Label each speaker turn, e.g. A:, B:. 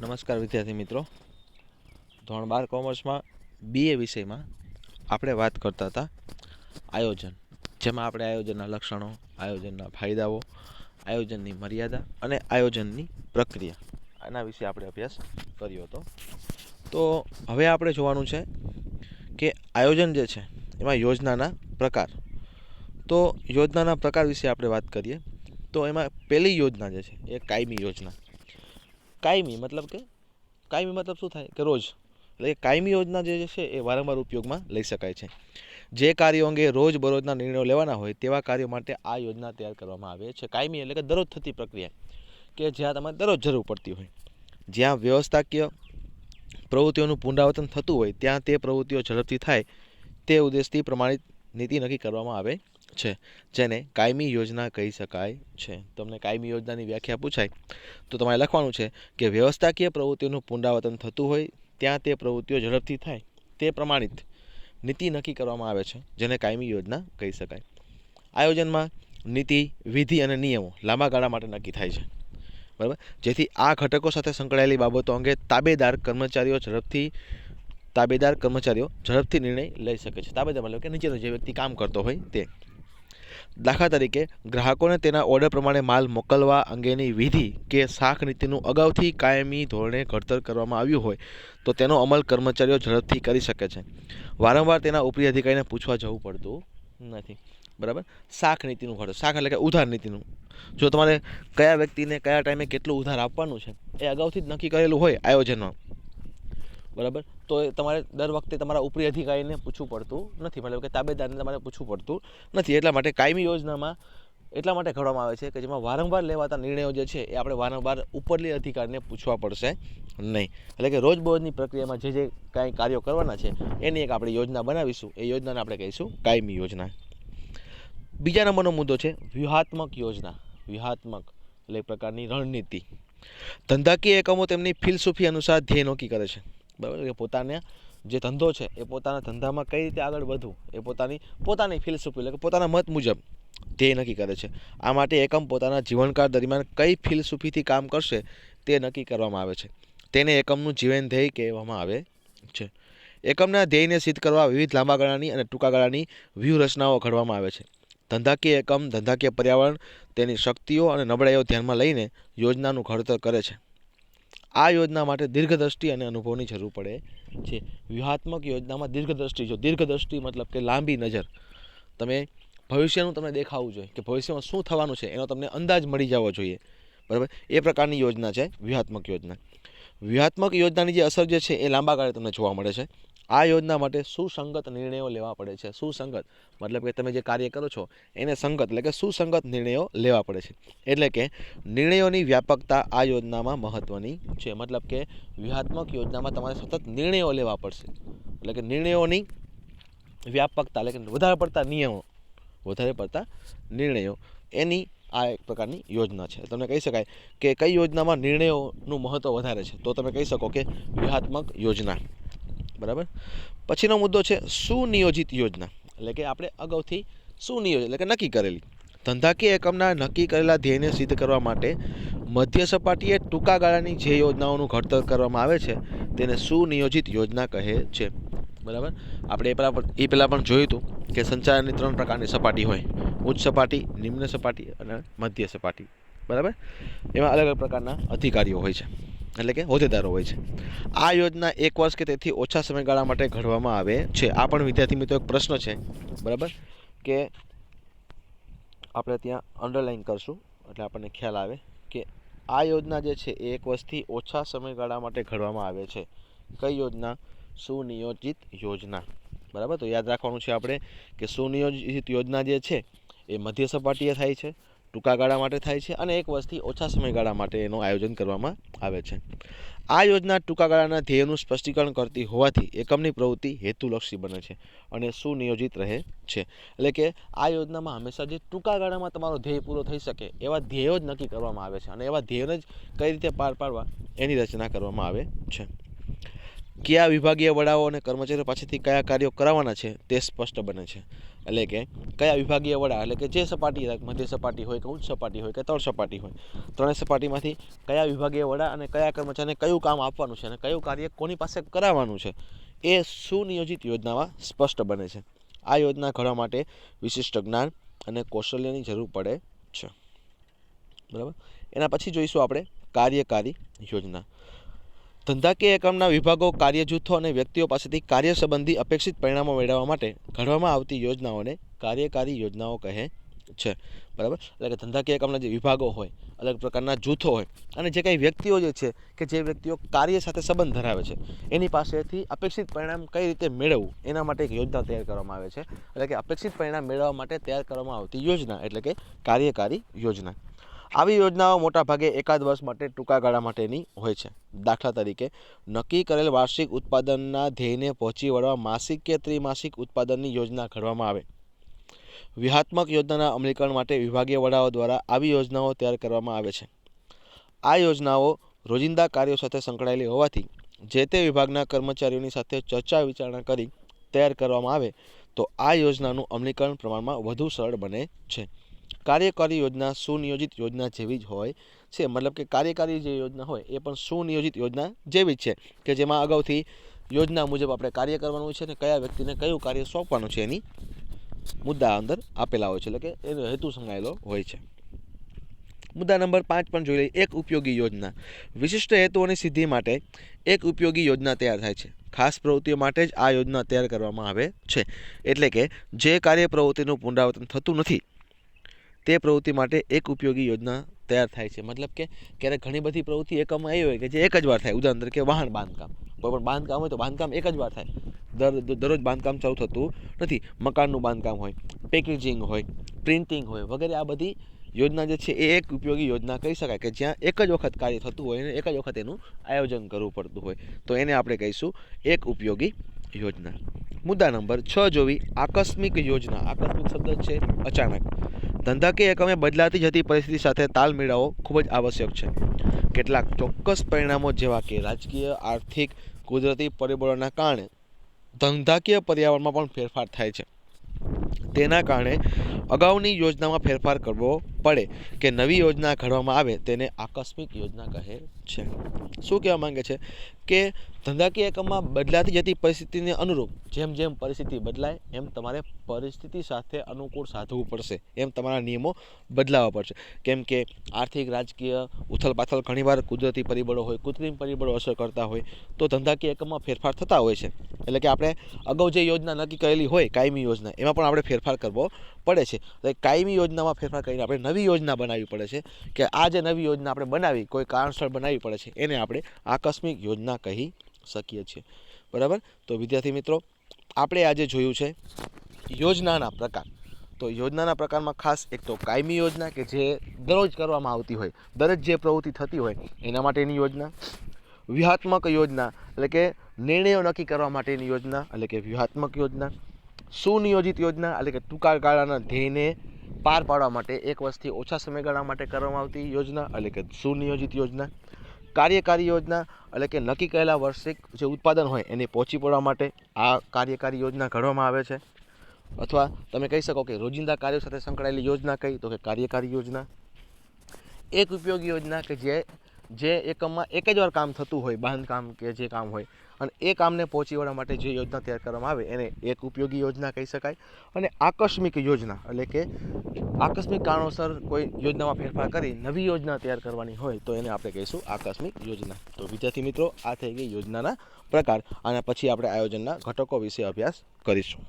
A: નમસ્કાર વિદ્યાર્થી મિત્રો. ધોરણ બાર કોમર્સમાં બીએ વિષયમાં આપણે વાત કરતા હતા આયોજન. જેમાં આપણે આયોજનના લક્ષણો, આયોજનના ફાયદાઓ, આયોજનની મર્યાદા અને આયોજનની પ્રક્રિયા. આના વિશે આપણે અભ્યાસ કર્યો હતો. તો હવે આપણે જોવાનું છે કે આયોજન જે છે, એમાં યોજનાના પ્રકાર. તો યોજનાના પ્રકાર વિશે આપણે વાત કરીએ. તો એમાં પહેલી યોજના જે છે, એ કાયમી યોજના. કાયમી, મતલબ કે કાયમી મતલબ શું થાય? કે રોજ. એટલે કાયમી યોજના જે છે, એ વારંવાર ઉપયોગમાં લઈ શકાય છે. જે કાર્યો અંગે રોજ બરોજના નિર્ણયો લેવાના હોય, તેવા કાર્યો માટે આ યોજના તૈયાર કરવામાં આવે છે. કાયમી એટલે કે દરરોજ થતી પ્રક્રિયા, કે જ્યાં તમારે દરરોજ જરૂર પડતી હોય. જ્યાં વ્યવસ્થાકીય પ્રવૃત્તિઓનું પુનરાવર્તન થતું હોય, ત્યાં તે પ્રવૃત્તિઓ ઝડપથી થાય, તે ઉદ્દેશથી પ્રમાણિત નીતિ નક્કી કરવામાં આવે છે, જેને કાયમી યોજના કહી શકાય છે. તમને કાયમી યોજનાની વ્યાખ્યા પૂછાય, તો તમારે લખવાનું છે કે વ્યવસ્થાકીય પ્રવૃત્તિઓનું પુનરાવર્તન થતું હોય, ત્યાં તે પ્રવૃત્તિઓ ઝડપથી થાય. તે પ્રમાણિત નીતિ નક્કી કરવામાં આવે છે, જેને કાયમી યોજના કહી શકાય. આયોજનમાં નીતિ, વિધિ અને નિયમો લાંબા ગાળા માટે નક્કી થાય છે. બરાબર? જેથી આ ઘટકો સાથે સંકળાયેલી બાબતો અંગે તાબેદાર કર્મચારીઓ ઝડપથી, તાબેદાર કર્મચારીઓ ઝડપથી નિર્ણય લઈ શકે છે. તાબેદાર મતલબ કે નીચેનો જે વ્યક્તિ કામ કરતો હોય તે. દાખલા તરીકે, ગ્રાહકોને તેના ઓર્ડર પ્રમાણે માલ મોકલવા અંગેની વિધિ કે શાખ નીતિનું અગાઉથી કાયમી ધોરણે ઘડતર કરવામાં આવ્યું હોય, તો તેનો અમલ કર્મચારીઓ ઝડપથી કરી શકે છે. વારંવાર તેના ઉપરી અધિકારીને પૂછવા જવું પડતું નથી. બરાબર? શાખ નીતિનું ઘડતર. શાખ એટલે કે ઉધાર નીતિનું. જો તમારે કયા વ્યક્તિને કયા ટાઈમે કેટલું ઉધાર આપવાનું છે, એ અગાઉથી જ નક્કી કરેલું હોય આયોજનમાં. બરાબર? તો તમારે દર વખતે તમારા ઉપરી અધિકારીને પૂછવું પડતું નથી. મતલબ કે તાબેદારને તમારે પૂછવું પડતું નથી. એટલા માટે કાયમી યોજનામાં એટલા માટે ઘડવામાં આવે છે કે જેમાં વારંવાર લેવાતા નિર્ણયો જે છે, એ આપણે વારંવાર ઉપરલી અધિકારીને પૂછવા પડશે નહીં. એટલે કે રોજબરોજની પ્રક્રિયામાં જે જે કાંઈ કાર્યો કરવાના છે, એની એક આપણે યોજના બનાવીશું. એ યોજનાને આપણે કહીશું કાયમી યોજના. બીજા નંબરનો મુદ્દો છે, વ્યૂહાત્મક યોજના. વ્યૂહાત્મક એટલે પ્રકારની રણનીતિ. ધંધાકીય એકમો તેમની ફિલસૂફી અનુસાર ધ્યેય નક્કી કરે છે. બરાબર? કે પોતાને જે ધંધો છે, એ પોતાના ધંધામાં કઈ રીતે આગળ વધવું, એ પોતાની પોતાની ફિલસૂફી એટલે કે પોતાના મત મુજબ ધ્યેય નક્કી કરે છે. આ માટે એકમ પોતાના જીવનકાળ દરમિયાન કઈ ફિલસૂફીથી કામ કરશે તે નક્કી કરવામાં આવે છે. તેને એકમનું જીવન ધ્યેય કહેવામાં આવે છે. એકમના ધ્યેયને સિદ્ધ કરવા વિવિધ લાંબા ગાળાની અને ટૂંકા ગાળાની વ્યૂહરચનાઓ ઘડવામાં આવે છે. ધંધાકીય એકમ, ધંધાકીય પર્યાવરણ તેની શક્તિઓ અને નબળાઈઓ ધ્યાનમાં લઈને યોજનાનું ઘડતર કરે છે. આ યોજના માટે દીર્ઘદ્રષ્ટિ અને અનુભવની જરૂર પડે છે. વ્યૂહાત્મક યોજનામાં દીર્ઘદ્રષ્ટિ, જો દીર્ઘદ્રષ્ટિ મતલબ કે લાંબી નજર, તમે ભવિષ્યનું તમને દેખાવું જોઈએ કે ભવિષ્યમાં શું થવાનું છે, એનો તમને અંદાજ મળી જવો જોઈએ. બરાબર? એ પ્રકારની યોજના છે વ્યૂહાત્મક યોજના. વ્યૂહાત્મક યોજનાની જે અસર જે છે એ લાંબા ગાળે તમને જોવા મળે છે. આ યોજના માટે સુસંગત નિર્ણયો લેવા પડે છે. સુસંગત મતલબ કે તમે જે કાર્ય કરો છો, એને સંગત એટલે કે સુસંગત નિર્ણયો લેવા પડે છે. એટલે કે નિર્ણયોની વ્યાપકતા આ યોજનામાં મહત્ત્વની છે. મતલબ કે વ્યૂહાત્મક યોજનામાં તમારે સતત નિર્ણયો લેવા પડશે. એટલે કે નિર્ણયોની વ્યાપકતા એટલે કે વધારે પડતા નિયમો, વધારે પડતા નિર્ણયો. એની આ એક પ્રકારની યોજના છે. તમને કહી શકાય કે કઈ યોજનામાં નિર્ણયોનું મહત્ત્વ વધારે છે? તો તમે કહી શકો કે વ્યૂહાત્મક યોજના. બરાબર? પછીનો મુદ્દો છે સુનિયોજિત યોજના. એટલે કે આપણે અગાઉથી સુનિયોજિત, એટલે કે નક્કી કરેલી. ધંધાકીય એકમના નક્કી કરેલા ધ્યેયને સિદ્ધ કરવા માટે મધ્ય સપાટીએ ટૂંકા ગાળાની જે યોજનાઓનું ઘડતર કરવામાં આવે છે, તેને સુનિયોજિત યોજના કહે છે. બરાબર? આપણે એ પહેલાં એ પહેલાં પણ જોયું હતું કે સંચાલનની ત્રણ પ્રકારની સપાટી હોય. ઉચ્ચ સપાટી, નિમ્ન સપાટી અને મધ્ય સપાટી. બરાબર? એમાં અલગ અલગ પ્રકારના અધિકારીઓ હોય છે. એટલે કે હોદ્દેદારો હોય છે. આ યોજના એક વર્ષ કે તેથી ઓછા સમયગાળા માટે ઘડવામાં આવે છે. આ પણ વિદ્યાર્થી મિત્રો એક પ્રશ્ન છે. બરાબર? કે આપણે ત્યાં અંડરલાઈન કરશું. એટલે આપણને ખ્યાલ આવે કે આ યોજના જે છે એ એક વર્ષથી ઓછા સમયગાળા માટે ઘડવામાં આવે છે. કઈ યોજના? સુનિયોજિત યોજના. બરાબર? તો યાદ રાખવાનું છે આપણે કે સુનિયોજિત યોજના જે છે એ મધ્ય સપાટીએ થાય છે. ટૂંકા ગાળા માટે થાય છે અને એક વર્ષથી ઓછા સમયગાળા માટે એનું આયોજન કરવામાં આવે છે. આ યોજના ટૂંકા ગાળાના ધ્યેયનું સ્પષ્ટીકરણ કરતી હોવાથી એકમની પ્રવૃત્તિ હેતુલક્ષી બને છે અને સુનિયોજિત રહે છે. એટલે કે આ યોજનામાં હંમેશા જે ટૂંકા ગાળામાં તમારો ધ્યેય પૂરો થઈ શકે એવા ધ્યેયો જ નક્કી કરવામાં આવે છે અને એવા ધ્યેયોને જ કઈ રીતે પાર પાડવા એની રચના કરવામાં આવે છે. કયા વિભાગીય વડાઓ અને કર્મચારીઓ પાસેથી કયા કાર્યો કરાવવાના છે તે સ્પષ્ટ બને છે. એટલે કે કયા વિભાગીય વડા, એટલે કે જે સપાટી મધ્ય સપાટી હોય કે ઉચ્ચ સપાટી હોય કે તળ સપાટી હોય, ત્રણેય સપાટીમાંથી કયા વિભાગીય વડા અને કયા કર્મચારીને કયું કામ આપવાનું છે અને કયું કાર્ય કોની પાસે કરાવવાનું છે એ સુનિયોજિત યોજનામાં સ્પષ્ટ બને છે. આ યોજના ઘડવા માટે વિશિષ્ટ જ્ઞાન અને કૌશલ્યની જરૂર પડે છે. બરાબર? એના પછી જોઈશું આપણે કાર્યકારી યોજના. ધંધાકીય એકમના વિભાગો કાર્ય જૂથો અને વ્યક્તિઓ પાસેથી કાર્ય સંબંધી અપેક્ષિત પરિણામો મેળવવા માટે ઘડવામાં આવતી યોજનાઓને કાર્યકારી યોજનાઓ કહે છે. બરાબર? એટલે કે ધંધાકીય એકમના જે વિભાગો હોય, અલગ પ્રકારના જૂથો હોય અને જે કંઈ વ્યક્તિઓ જે છે કે જે વ્યક્તિઓ કાર્ય સાથે સંબંધ ધરાવે છે, એની પાસેથી અપેક્ષિત પરિણામ કઈ રીતે મેળવવું, એના માટે એક યોજના તૈયાર કરવામાં આવે છે. એટલે કે અપેક્ષિત પરિણામ મેળવવા માટે તૈયાર કરવામાં આવતી યોજના એટલે કે કાર્યકારી યોજના. આવી યોજનાઓ મોટાભાગે એકાદ વર્ષ માટે ટૂંકા ગાળા માટેની હોય છે. દાખલા તરીકે, નક્કી કરેલ વાર્ષિક ઉત્પાદનના ધ્યેયને પહોંચી વળવા માસિક કે ત્રિમાસિક ઉત્પાદનની યોજના ઘડવામાં આવે. વ્યૂહાત્મક યોજનાના અમલીકરણ માટે વિભાગીય વડાઓ દ્વારા આવી યોજનાઓ તૈયાર કરવામાં આવે છે. આ યોજનાઓ રોજિંદા કાર્યો સાથે સંકળાયેલી હોવાથી, જે તે વિભાગના કર્મચારીઓની સાથે ચર્ચા વિચારણા કરી તૈયાર કરવામાં આવે, તો આ યોજનાનું અમલીકરણ પ્રમાણમાં વધુ સરળ બને છે. કાર્યકારી યોજના, સુનિયોજિત યોજના જેવી જ હોય છે. મતલબ કે કાર્યકારી જે યોજના હોય એ પણ સુનિયોજિત યોજના જેવી જ છે કે જેમાં અગાઉથી યોજના મુજબ આપણે કાર્ય કરવાનું છે અને કયા વ્યક્તિને કયું કાર્ય સોંપવાનું છે એની મુદ્દા અંદર આપેલા હોય છે. એટલે કે એનો હેતુ સંકળાયેલો હોય છે. મુદ્દા નંબર પાંચ પણ જોઈ લઈએ. એક ઉપયોગી યોજના. વિશિષ્ટ હેતુઓની સિદ્ધિ માટે એક ઉપયોગી યોજના તૈયાર થાય છે. ખાસ પ્રવૃત્તિઓ માટે જ આ યોજના તૈયાર કરવામાં આવે છે. એટલે કે જે કાર્ય પ્રવૃત્તિનું પુનરાવર્તન થતું નથી તે પ્રવૃત્તિ માટે એક ઉપયોગી યોજના તૈયાર થાય છે. મતલબ કે ક્યારેક ઘણી બધી પ્રવૃત્તિ એકમાં એવી હોય કે જે એક જ વાર થાય. ઉદાહરણ તરીકે વાહન બાંધકામ. કોઈ પણ બાંધકામ હોય તો બાંધકામ એક જ વાર થાય. દર, દરરોજ બાંધકામ ચાલુ થતું નથી. મકાનનું બાંધકામ હોય પેકેજિંગ હોય પ્રિન્ટિંગ હોય વગેરે આ બધી યોજના જે છે એ એક ઉપયોગી યોજના કહી શકાય કે જ્યાં એક જ વખત કાર્ય થતું હોય અને એક જ વખત એનું આયોજન કરવું પડતું હોય. તો એને આપણે કહીશું એક ઉપયોગી યોજના. મુદ્દા નંબર છ જોવી આકસ્મિક યોજના. આકસ્મિક શબ્દ છે અચાનક. ધંધાકીય એકમે બદલાતી જતી પરિસ્થિતિ સાથે તાલ મેળવવો ખૂબ જ આવશ્યક છે. કેટલાક ચોક્કસ પરિણામો જેવા કે રાજકીય, આર્થિક, કુદરતી પરિબળોના કારણે ધંધાકીય પર્યાવરણમાં પણ ફેરફાર થાય છે. તેના કારણે અગાઉની યોજનામાં ફેરફાર કરવો પડે કે નવી યોજના ઘડવામાં આવે તેને આકસ્મિક યોજના કહે છે. શું કહેવા માંગે છે? કે ધંધાકીય એકમમાં બદલાતી જતી પરિસ્થિતિને અનુરૂપ જેમ જેમ પરિસ્થિતિ બદલાય, એમ તમારે પરિસ્થિતિ સાથે અનુકૂળ સાધવું પડશે. એમ તમારા નિયમો બદલાવવા પડશે. કેમ કે આર્થિક, રાજકીય ઉથલપાથલ ઘણીવાર કુદરતી પરિબળો હોય, કૃત્રિમ પરિબળો અસર કરતા હોય, તો ધંધાકીય એકમમાં ફેરફાર થતા હોય છે. એટલે કે આપણે અગાઉ જે યોજના નક્કી કરેલી હોય, કાયમી યોજના, એમાં પણ આપણે ફેરફાર કરવો પડે છે. કાયમી યોજનામાં ફેરફાર કરીને આપણે નવી યોજના બનાવવી પડે છે કે આ જે નવી યોજના આપણે બનાવી, કોઈ કારણસર બનાવવી પડે છે. એને આપણે આકસ્મિક યોજના કહી શકીએ છીએ. બરાબર? તો વિદ્યાર્થી મિત્રો, આપણે આજે જોયું છે યોજનાના પ્રકાર. તો યોજનાના પ્રકારમાં ખાસ એક તો કાયમી યોજના કે જે દરરોજ કરવામાં આવતી હોય દરરોજ જે પ્રવૃત્તિ થતી હોય, એના માટેની યોજના. વ્યૂહાત્મક યોજના, એટલે કે નિર્ણયો નક્કી કરવા માટેની યોજના, એટલે કે વ્યૂહાત્મક યોજના. સુનિયોજિત યોજના, એટલે કે ટૂંકા ગાળાના ધ્યેયને પાર પાડવા માટે એક વર્ષથી ઓછા સમયગાળા માટે કરવામાં આવતી યોજના, એટલે કે સુનિયોજિત યોજના. કાર્યકારી યોજના, એટલે કે નક્કી કરેલા વાર્ષિક જે ઉત્પાદન હોય એને પહોંચી પડવા માટે આ કાર્યકારી યોજના ઘડવામાં આવે છે. અથવા તમે કહી શકો કે રોજિંદા કાર્યો સાથે સંકળાયેલી યોજના કઈ, તો કે કાર્યકારી યોજના. એક ઉપયોગી યોજના કે જે જે એકમમાં એક જ વાર કામ થતું હોય, બાંધકામ કે જે કામ હોય અને એ કામને પહોંચી વળવા માટે જે યોજના તૈયાર કરવામાં આવે, એને એક ઉપયોગી યોજના કહી શકાય અને આકસ્મિક યોજના, એટલે કે આકસ્મિક કારણોસર કોઈ યોજનામાં ફેરફાર કરી નવી યોજના તૈયાર કરવાની હોય, તો એને આપણે કહીશું આકસ્મિક યોજના. તો વિદ્યાર્થી મિત્રો, આ થઈ ગઈ યોજનાના પ્રકાર. અને પછી આપણે આયોજનના ઘટકો વિશે અભ્યાસ કરીશું.